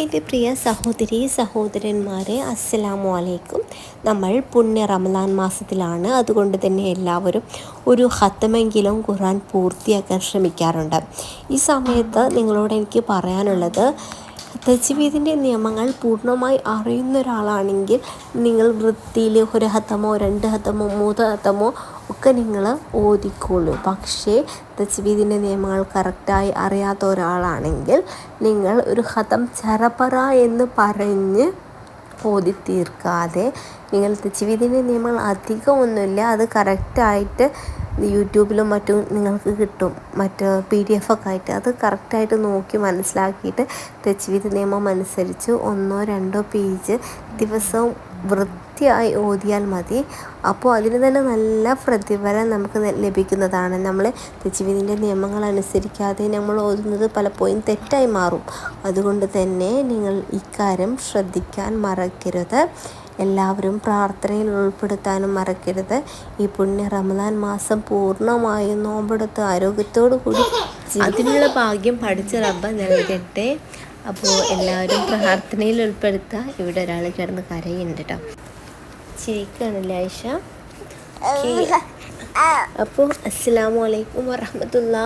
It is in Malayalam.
എന്റെ പ്രിയ സഹോദരി സഹോദരന്മാരെ അസ്സലാമു അലൈക്കും നമ്മൾ പുണ്യ റമദാൻ മാസത്തിലാണ്. അതുകൊണ്ട് തന്നെ എല്ലാവരും ഒരു ഹത്തമെങ്കിലും ഖുർആൻ പൂർത്തിയാക്കാൻ ശ്രമിക്കാറുണ്ട്. ഈ സമയത്ത് നിങ്ങളോട് എനിക്ക് പറയാനുള്ളത് തജ്വീദിന്റെ നിയമങ്ങൾ പൂർണമായി അറിയുന്ന ഒരാളാണെങ്കിൽ നിങ്ങൾ വൃത്തിയിൽ ഒരു ഹത്തമോ രണ്ട് ഹത്തമോ മൂന്ന് ഹത്തമോ ഒക്കെ നിങ്ങൾ ഓതിക്കോളൂ. പക്ഷേ തജ്വീദിന്റെ നിയമങ്ങൾ കറക്റ്റായി അറിയാത്ത ഒരാളാണെങ്കിൽ നിങ്ങൾ ഒരു ഹതം ചറപറ എന്ന് പറഞ്ഞ് ഓതി തീർക്കാതെ നിങ്ങൾ തജ്വീദിന്റെ നിയമങ്ങൾ അധികം ഒന്നുമില്ല അത് കറക്റ്റായിട്ട് യൂട്യൂബിലും മറ്റും നിങ്ങൾക്ക് കിട്ടും. മറ്റ് പി ഡി എഫ് ഒക്കെ ആയിട്ട് അത് കറക്റ്റായിട്ട് നോക്കി മനസ്സിലാക്കിയിട്ട് തജ്വീദ് നിയമം അനുസരിച്ച് ഒന്നോ രണ്ടോ പേജ് ദിവസവും വൃത്തിയായി ഓതിയാൽ മതി. അപ്പോൾ അതിന് തന്നെ നല്ല പ്രതിഫലം നമുക്ക് ലഭിക്കുന്നതാണ്. നമ്മൾ തജ്വീദിന്റെ നിയമങ്ങൾ അനുസരിക്കാതെ നമ്മൾ ഓതുന്നത് പലപ്പോഴും തെറ്റായി മാറും. അതുകൊണ്ട് തന്നെ നിങ്ങൾ ഇക്കാര്യം ശ്രദ്ധിക്കാൻ മറക്കരുത്. എല്ലാവരും പ്രാർത്ഥനയിൽ ഉൾപ്പെടുത്താനും മറക്കരുത്. ഈ പുണ്യ റമദാൻ മാസം പൂർണമായും നോമ്പെടുത്ത് ആരോഗ്യത്തോടു കൂടി അതിനുള്ള ഭാഗ്യം പഠിച്ച റബ്ബ നൽകട്ടെ. അപ്പോൾ എല്ലാവരും പ്രാർത്ഥനയിൽ ഉൾപ്പെടുത്തുക ഇവിടെ ഒരാൾ കിടന്ന് കരയുന്നുണ്ട് കേട്ടോ ചിരിക്കുകയാണല്ലേ ആയിഷ? അപ്പോൾ അസ്സാം വലൈക്കും വറഹമത്തുള്ള.